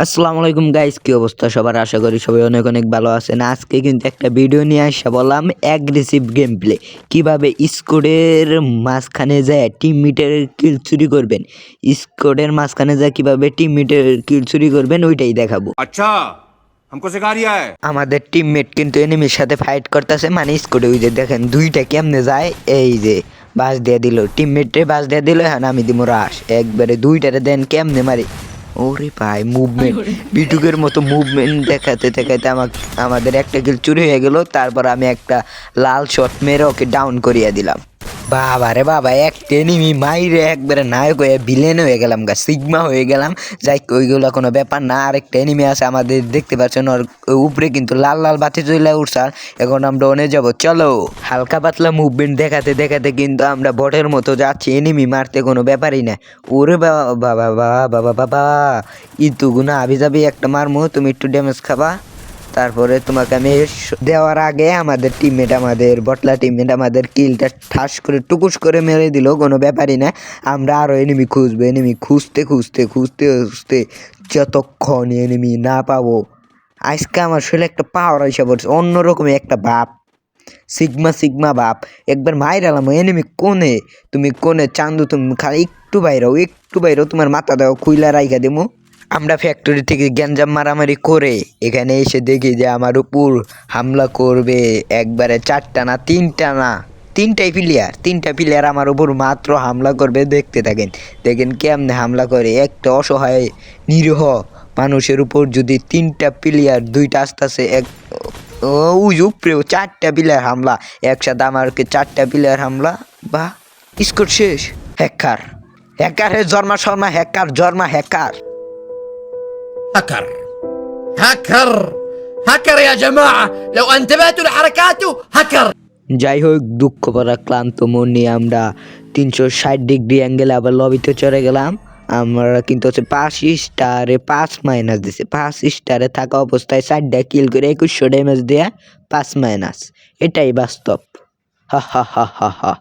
আসসালামু আলাইকুম গাইস কি অবস্থা সবার আশা করি সবাই অনেক অনেক ভালো আছেন আজকে কিন্তু একটা ভিডিও নিয়ে আসা বললাম অ্যাগ্রেসিভ গেম প্লে কীভাবে স্কোরের মাঝখানে যায় টিম মিটের কিল চুরি করবেন স্কোরের মাঝখানে যায় কীভাবে টিম মিটের কিল চুরি করবেন ওইটাই দেখাবো अच्छा हमको सिखा रिया है আমাদের টিমমেট কিন্তু এনিমির সাথে ফাইট করতেছে মানে স্কোরে ওই যে দেখেন দুইটা কেমনে যায় এই যে বাস দিয়ে দিল টিমমেটে বাস দিয়ে দিল হ্যাঁ আমি দিব রাস একবারে দুইটারে দেন কেমনে মারি ওরে ভাই মুভমেন্ট বিটুকের মতো মুভমেন্ট দেখাতে দেখাতে আমাকে আমাদের একটা কিল চুরি হয়ে গেল তারপর আমি একটা লাল শট মেরে ওকে ডাউন করিয়ে দিলাম। বাবা রে বাবা, এক টেনিমি মাইরে একবারে নায়ক হয়ে ভিলেন হয়ে গেলাম গা সিগমা হয়ে গেলাম। যাই ওইগুলো কোনো ব্যাপার না, আরেকটা এনিমি আছে আমাদের, দেখতে পাচ্ছেন ওর উপরে কিন্তু লাল লাল বাতি চলে উঠছে আর এখন আমরা ওনে যাব, চলো। হালকা পাতলা মুভমেন্ট দেখাতে দেখাতে কিন্তু আমরা বটের মতো যাচ্ছি এনিমি মারতে কোনো ব্যাপারই না। ওরে বাবা বাবা বাবা বাবা বাবা, ইতুগুনা আবি যাবি একটা মারমু, তুমি একটু ড্যামেজ খাবা। তারপরে তোমাকে আমি দেওয়ার আগে আমাদের টিমমেট আমাদের বটলা টিমমেট আমাদের কিলটা ঠাস করে, টুকুস করে মেরে দিল, কোনো ব্যাপারই না। আমরা আরও এনিমি খুঁজবো এনিমি খুঁজতে খুঁজতে খুঁজতে খুঁজতে যতক্ষণ এনিমি না পাবো। আজকে আমার শরীরে একটা পাওয়ার হিসাব পড়ছে অন্যরকম একটা বাপ সিগমা সিগমা বাপ একবার মাইরালাম এনিমি কোনে তুমি কোনে চান্দু, তুমি খালি একটু বাইরেও একটু বাইরেও তোমার মাথা দাও, খুইলা রাইখা দেবো আমরা ফ্যাক্টরি থেকে গ্যাঞ্জাম মারামারি করে এখানে এসে দেখি যে আমার উপর হামলা করবে একবারে চারটা না, তিনটা না, তিনটাই প্লেয়ার তিনটা প্লেয়ার আমার উপর মাত্র হামলা করবে। দেখতে থাকেন, দেখেন কেমনে হামলা করে। একটা অসহায়, নিরীহ মানুষের উপর যদি তিনটা প্লেয়ার দুইটা আস্তে আস্তে এক ওই উপরেও চারটা প্লেয়ার হামলা। একসাথে আমারকে চারটা প্লেয়ার হামলা? বা, স্কোর শেষ। হ্যাকার। হ্যাকার হে জর্মা শর্মা, হ্যাকার জর্মা হ্যাকার। هاكر هاكر هاكر يا جماعة لو انتبهتوا لحركاته هاكر যাই হোক দুঃখ করা ক্লান্ত মন নিয়ে আমরা তিনশো ষাট ডিগ্রি অ্যাঙ্গেলে আবার লবিতে চলে গেলাম আমরা কিন্তু হচ্ছে পাঁচ স্টারে পাঁচ মাইনাস দিছে পাঁচ স্টারে থাকা অবস্থায় চারটা কিল করে একুশশো ড্যামেজ দেয়া পাঁচ মাইনাস এটাই বাস্তব হা হা হা হা হা